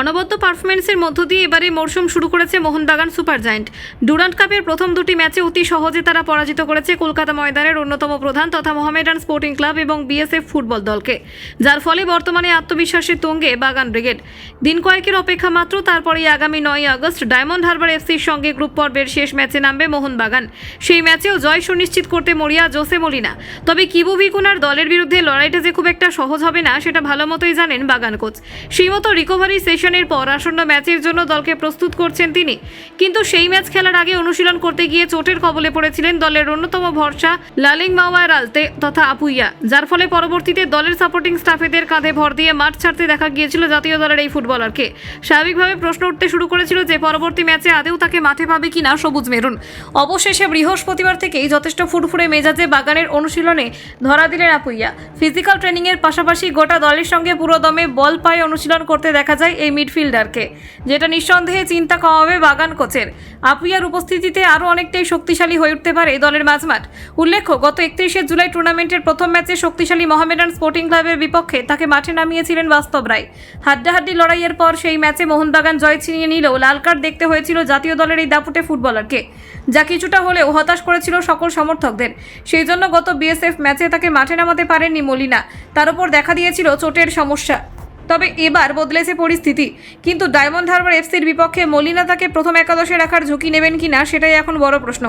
অনবদ্য পারফরমেন্সের মধ্য দিয়ে এবারে মরশুম শুরু করেছে মোহনবাগান সুপার জায়েন্ট ডুরান্ট কাপের প্রথম দুটি ম্যাচে অতি সহজে তারা পরাজিত করেছে কলকাতা ময়দানের অন্যতম প্রধান তথা মোহামেডান স্পোর্টিং ক্লাব এবং বিএসএফ ফুটবল দলকে। যার ফলে বর্তমানে আত্মবিশ্বাসের তুঙ্গে বাগান ব্রিগেড। দিন কয়েকের অপেক্ষা মাত্র, তারপরেই আগামী নয় আগস্ট ডায়মন্ড হারবার এফসির সঙ্গে গ্রুপ পর্বের শেষ ম্যাচে নামবে মোহনবাগান। সেই ম্যাচেও জয় সুনিশ্চিত করতে মরিয়া জোসে মলিনা। তবে কিবু ভিকুনার দলের বিরুদ্ধে লড়াইটা যে খুব একটা সহজ হবে না, সেটা ভালো মতোই জানেন বাগান কোচ। সেই মতো রিকভারি সেশনের পর আসন্ন ম্যাচের জন্য দলকে প্রস্তুত করছেন তিনি। কিন্তু সেই ম্যাচ খেলার আগে অনুশীলন করতে গিয়ে চোটের কবলে পড়েছিলেন দলের অন্যতম ভরসা লালিং মাওয়ার আলতে তথা আপুইয়া। যার ফলে পরবর্তীতে দলের সাপোর্টিং স্টাফেদের কাঁধে ভর দিয়ে মাঠ ছাড়তে দেখা গিয়েছিল জাতীয় দলের এই ফুটবলারকে। স্বাভাবিকভাবে প্রশ্ন উঠতে শুরু করেছিল যে পরবর্তী ম্যাচে আদেও তাকে মাঠে পাবে কিনা সবুজ মেরুন। অবশেষে বৃহস্পতিবার থেকেই যথেষ্ট ফুরফুরে মেজাজে বাগানের অনুশীলনে ধরা দিলেন আপুইয়া। ফিজিক্যাল ট্রেনিংয়ের পাশাপাশি গোটা দলের সঙ্গে পুরোদমে বল পায়ে অনুশীলন করতে দেখা যায় এই মিডফিল্ডারকে, যেটা নিঃসন্দেহে চিন্তা কমাবে বাগান কোচের। আপুইয়ার উপস্থিতিতে আরও অনেকটাই শক্তিশালী হয়ে উঠতে পারে এই দলের মাঝমাঠ। উল্লেখ্য, গত একত্রিশে জুলাই টুর্নামেন্টের প্রথম ম্যাচে শক্তিশালী মোহামেডান স্পোর্টিং ক্লাবের বিপক্ষে তাকে মাঠে নামিয়েছিলেন বাস্তব রায়। হাড্ডাহাড্ডি লড়াইয়ের পর সেই ম্যাচে মোহনবাগান জয় ছিনিয়ে নিলেও লাল কার্ড দেখতে হয়েছিল জাতীয় দলের এই দাপুটে ফুটবলারকে। যা কিছুটা হলেও হতাশ করেছিল সকল সমর্থকদের। সেই জন্য গত বিএসএফ ম্যাচে তাকে মাঠে নামাতে পারেননি মলিনা। তার উপর দেখা দিয়েছিল চোটের সমস্যা। তবে এবার বদলেছে পরিস্থিতি। কিন্তু ডায়মন্ড হারবার এফসির বিপক্ষে মলিনা তাকে প্রথম একাদশে রাখার ঝুঁকি নেবেন কি না সেটাই এখন বড় প্রশ্ন।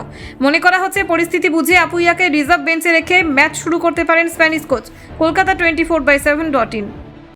মনে করা হচ্ছে পরিস্থিতি বুঝে আপুইয়াকে রিজার্ভ বেঞ্চে রেখে ম্যাচ শুরু করতে পারেন Spanish coach, Kolkata twenty four by seven dot in.